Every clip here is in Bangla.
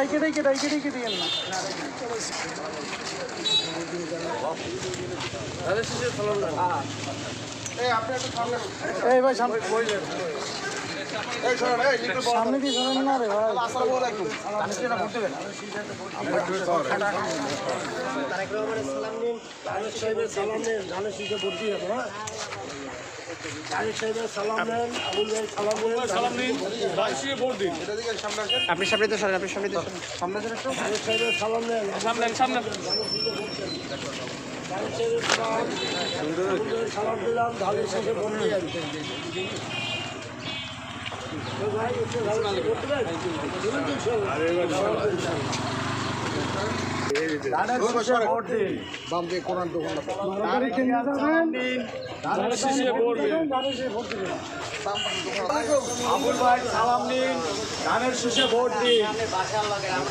দাইকে ডাইকে দাইকে ডাইকে দিয়েন না এই ভাই সামনে। সামনে দিয়ে শোনেন না রে ভাই। সালাম নিন। সালাম নিন। ভর্তি হবে আপনি সামনে তো সরেন, আপনি সামনে তো। সামনে সামনে সামনে সালাম দিলাম ঢালের শেষে বন্দি বাম দিয়ে কোরআন দোকানটা আবুল ভাই সালাম নিন ধানের শীষে ভোট দিন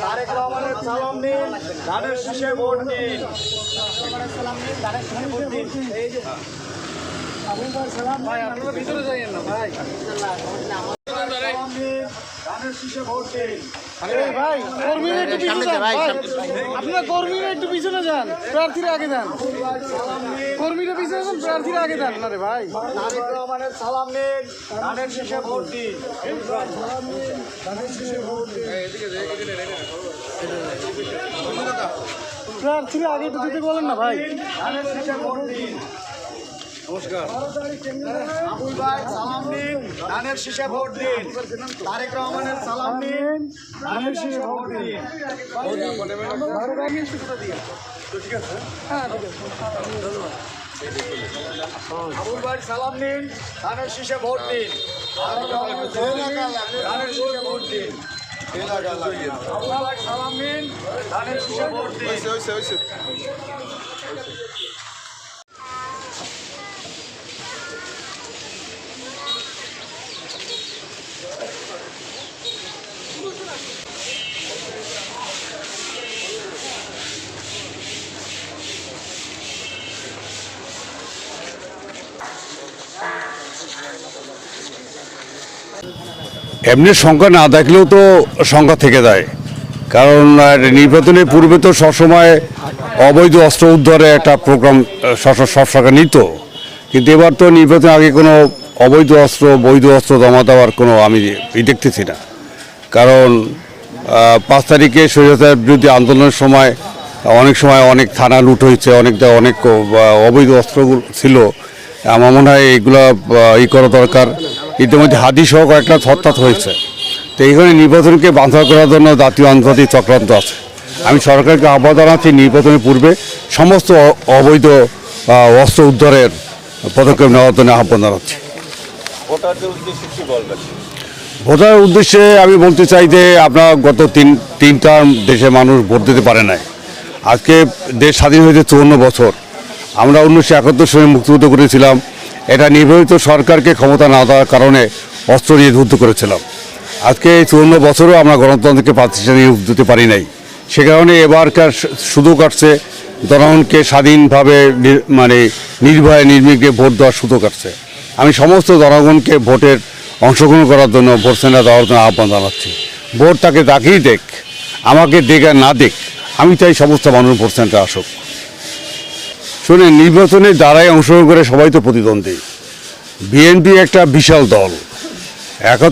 তারেক রহমানের সালাম নিন ধানের শীষে ভোট দিন আবুল ভাই সালাম ভাই আপনারা ভিতরে যাইয়েন না ভাই ভাই কর্মীরা একটু পিছনে যান ভাই আপনারা কর্মীরা একটু পিছনে যান প্রার্থীরা আগে দেন কর্মীরা পিছনে যান প্রার্থীরা আগে দেন না রে ভাই। সালাম নিন ধানের শীষে ভোট দিন প্রার্থীরা আগে একটু দিতে বলেন না ভাই। ধানের শীষে ভোট দিন আবুল ভাই, সালাম নিন ধানের শীষে ভোট দিন। তারেক রহমানের সালাম নিন ধানের শীষে ভোট দিন। আবুল সালাম নিন ধানের শীষে ভোট দিন। ধানের ভোট দিন। আবুল সালাম নিন ধানের শীষে ভোট দিন। এমনি সংখ্যা না দেখলেও তো সংখ্যা থেকে যায়। কারণ নির্বাচনের পূর্বে তো সবসময় অবৈধ অস্ত্র উদ্ধারে একটা প্রোগ্রাম সব সরকার নিত। কিন্তু এবার তো নির্বাচনের আগে কোনো অবৈধ অস্ত্র, বৈধ অস্ত্র জমা দেওয়ার কোনো আমি দেখতেছি না। কারণ পাঁচ তারিখে স্বৈরাচার বিরোধী আন্দোলনের সময়, অনেক সময় অনেক থানা লুট হয়েছে, অনেক অনেক অবৈধ অস্ত্রগুলো ছিল, আমার মনে হয় এগুলো ই করা দরকার। ইতিমধ্যে হাদি সহ কয়েকটা হঠাৎ হয়েছে। তো এইখানে নির্বাচনকে বাঁধা করার জন্য জাতীয় আন্তর্জাতিক চক্রান্ত আছে। আমি সরকারকে আহ্বান জানাচ্ছি নির্বাচনের পূর্বে সমস্ত অবৈধ অস্ত্র উদ্ধারের পদক্ষেপ নেওয়ার জন্য আহ্বান জানাচ্ছি। ভোটার উদ্দেশ্যে আমি বলতে চাই যে আপনার গত তিন তিনটা দেশে মানুষ ভোট দিতে পারে নাই। আজকে দেশ স্বাধীন হয়েছে চুয়ান্ন বছর। আমরা উনিশশো একাত্তর সালে মুক্তিযুদ্ধ করেছিলাম। এটা নির্বাচিত সরকারকে ক্ষমতা না দেওয়ার কারণে অস্ত্র নিয়ে যুদ্ধ করেছিলাম। আজকে এই চুয়ান্ন বছরও আমরা গণতন্ত্রকে প্রাতিষ্ঠানিক রূপ দিতে পারি নাই। সে কারণে এবারকার সুযোগ কাটছে জনগণকে স্বাধীনভাবে মানে নির্ভয়ে নির্বিঘ্নে ভোট দেওয়ার সুযোগ কাটছে আমি সমস্ত জনগণকে ভোটের অংশগ্রহণ করার জন্য, ভোট সেন্টার দেওয়ার জন্য আহ্বান জানাচ্ছি। ভোট তাকে তাকেই দেখ, আমাকে দেখ না দেখ, আমি চাই সমস্ত মানুষ ভোট সেন্টারে আসুক। শুনে নির্বাচনে যারাই অংশগ্রহণ করে সবাই তো প্রতিদ্বন্দ্বী। বিএনপি একটা বিশাল দল।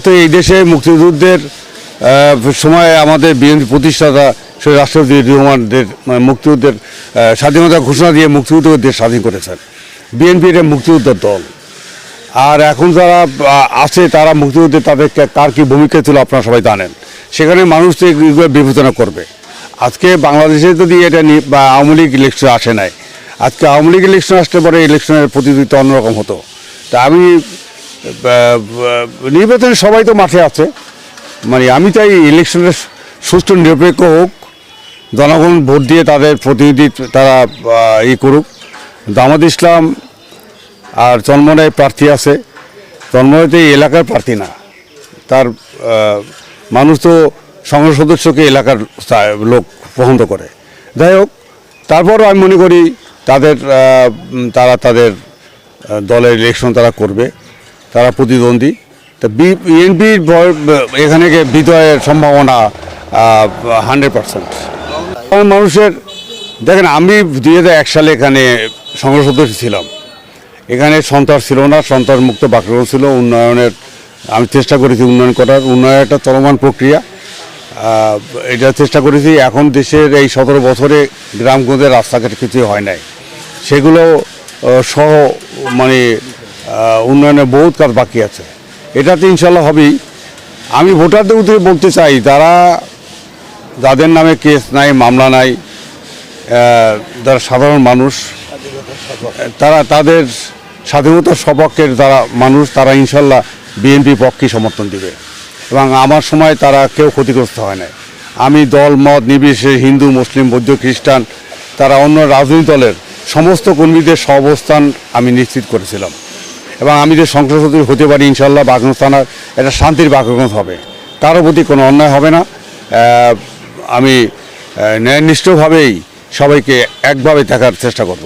তো এই দেশে মুক্তিযুদ্ধের সময় আমাদের বিএনপি প্রতিষ্ঠাতা সেই রাষ্ট্রপতি রহমানদের মানে মুক্তিযুদ্ধের স্বাধীনতা ঘোষণা দিয়ে মুক্তিযুদ্ধ দেশ স্বাধীন করেছেন। বিএনপি এটা মুক্তিযুদ্ধের দল। আর এখন যারা আছে তারা মুক্তিযুদ্ধে তাদের কার কী ভূমিকা ছিল আপনারা সবাই জানেন। সেখানে মানুষ তো এগুলো বিবেচনা করবে। আজকে বাংলাদেশে যদি এটা বা আওয়ামী লীগ ইলেকশন আসে নাই আজকে আওয়ামী লীগ ইলেকশন আসতে পারে ইলেকশনের প্রতিযোগিতা অন্যরকম হতো। তা আমি নির্বাচনে সবাই তো মাঠে আছে। মানে আমি চাই ইলেকশনের সুষ্ঠু নিরপেক্ষ হোক, জনগণ ভোট দিয়ে তাদের প্রতিনিধি তারা ই করুক। দামাদ ইসলাম আর চন্মনায় প্রার্থী আছে। চন্মনাইতে এই এলাকার প্রার্থী না। তার মানুষ তো সংসদ সদস্যকে এলাকার লোক পছন্দ করে। যাই হোক, তারপরও আমি মনে করি তাদের তারা তাদের দলের ইলেকশন তারা করবে। তারা প্রতিদ্বন্দ্বী। তা বিএনপির এখানে বিজয়ের সম্ভাবনা হান্ড্রেড পার্সেন্ট মানুষের, দেখেন আমি দুই হাজার এক সালে এখানে সংসদ সদস্য ছিলাম। এখানে সন্ত্রাস ছিল না সন্ত্রাস মুক্ত বাক্যগ্রহণ ছিল, উন্নয়নের, আমি চেষ্টা করেছি উন্নয়ন করার। উন্নয়ন একটা চলমান প্রক্রিয়া। এটা চেষ্টা করেছি। এখন দেশের এই সতেরো বছরে গ্রামগঞ্জের রাস্তাঘাট কিছু হয় নাই। সেগুলো সহ মানে উন্নয়নে বহুত কাজ বাকি আছে। এটাতে ইনশাল্লাহ হবেই। আমি ভোটারদের উদ্দেশ্যে বলতে চাই তারা যাদের নামে কেস নাই, মামলা নাই যারা সাধারণ মানুষ, তারা, তাদের স্বাধীনতার সপক্ষের যারা মানুষ, তারা ইনশাল্লাহ বিএনপি পক্ষে সমর্থন দিবে। এবং আমার সময় তারা কেউ ক্ষতিগ্রস্ত হয় না আমি দল, মত, নির্বিশেষে হিন্দু, মুসলিম, বৌদ্ধ, খ্রিস্টান, তারা অন্য রাজনৈতিক দলের সমস্ত কর্মীদের সহাবস্থান আমি নিশ্চিত করেছিলাম। এবং আমি যে সংসদ হতে পারি ইনশাল্লাহ বাগন থানার এটা শান্তির বাগন হবে। তারও প্রতি কোনো অন্যায় হবে না। আমি ন্যায়নিষ্ঠভাবেই সবাইকে একভাবে দেখার চেষ্টা করব।